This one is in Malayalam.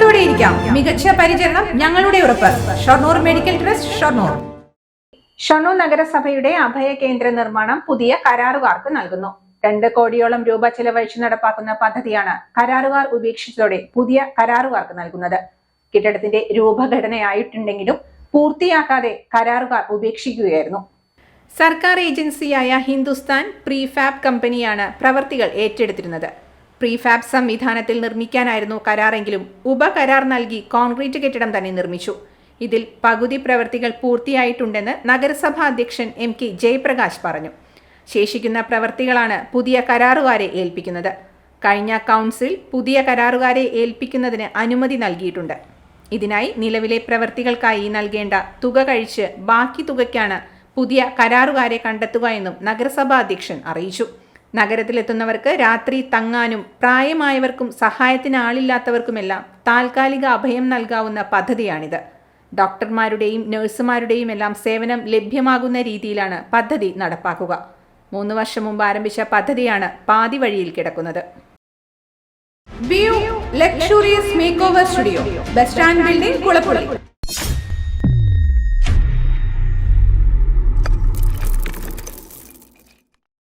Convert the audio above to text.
കൂടെയിരിക്കാം മികച്ച പരിചരണം ഞങ്ങളുടെ ഉറപ്പ്. Shoranur medical trust Shoranur. Shoranur നഗരസഭയുടെ അഭയ കേന്ദ്ര നിർമ്മാണം പുതിയ കരാറുകാർക്ക് നൽകുന്നു. രണ്ട് കോടിയോളം രൂപ ചെലവഴിച്ച് നടപ്പാക്കുന്ന പദ്ധതിയാണ് കരാറുകാർ ഉപേക്ഷിച്ചതോടെ പുതിയ കരാറുകാർക്ക് നൽകുന്നത്. കെട്ടിടത്തിന്റെ രൂപഘടനയായിട്ടുണ്ടെങ്കിലും പൂർത്തിയാക്കാതെ കരാറുകാർ ഉപേക്ഷിക്കുകയായിരുന്നു. സർക്കാർ ഏജൻസിയായ ഹിന്ദുസ്ഥാൻ പ്രീഫാബ് കമ്പനിയാണ് പ്രവർത്തികൾ ഏറ്റെടുത്തിരുന്നത്. പ്രീഫാബ് സംവിധാനത്തിൽ നിർമ്മിക്കാനായിരുന്നു കരാറെങ്കിലും ഉപകരാർ നൽകി കോൺക്രീറ്റ് കെട്ടിടം തന്നെ നിർമ്മിച്ചു. ഇതിൽ പകുതി പ്രവൃത്തികൾ പൂർത്തിയായിട്ടുണ്ടെന്ന് നഗരസഭാ അധ്യക്ഷൻ എം കെ ജയപ്രകാശ് പറഞ്ഞു. ശേഷിക്കുന്ന പ്രവൃത്തികളാണ് പുതിയ കരാറുകാരെ ഏൽപ്പിക്കുന്നത്. കഴിഞ്ഞ കൗൺസിൽ പുതിയ കരാറുകാരെ ഏൽപ്പിക്കുന്നതിന് അനുമതി നൽകിയിട്ടുണ്ട്. ഇതിനായി നിലവിലെ പ്രവൃത്തികൾക്കായി നൽകേണ്ട തുക കഴിച്ച് ബാക്കി തുകയ്ക്കാണ് പുതിയ കരാറുകാരെ കണ്ടെത്തുക എന്നും നഗരസഭാ അധ്യക്ഷൻ അറിയിച്ചു. നഗരത്തിലെത്തുന്നവർക്ക് രാത്രി തങ്ങാനും പ്രായമായവർക്കും സഹായത്തിന് ആളില്ലാത്തവർക്കുമെല്ലാം താൽക്കാലിക അഭയം നൽകാവുന്ന പദ്ധതിയാണിത്. ഡോക്ടർമാരുടെയും നഴ്സുമാരുടെയും എല്ലാം സേവനം ലഭ്യമാകുന്ന രീതിയിലാണ് പദ്ധതി നടപ്പാക്കുക. മൂന്ന് വർഷം മുമ്പ് ആരംഭിച്ച പദ്ധതിയാണ് പാതി വഴിയിൽ കിടക്കുന്നത്. സ്റ്റുഡിയോ. Bus stand building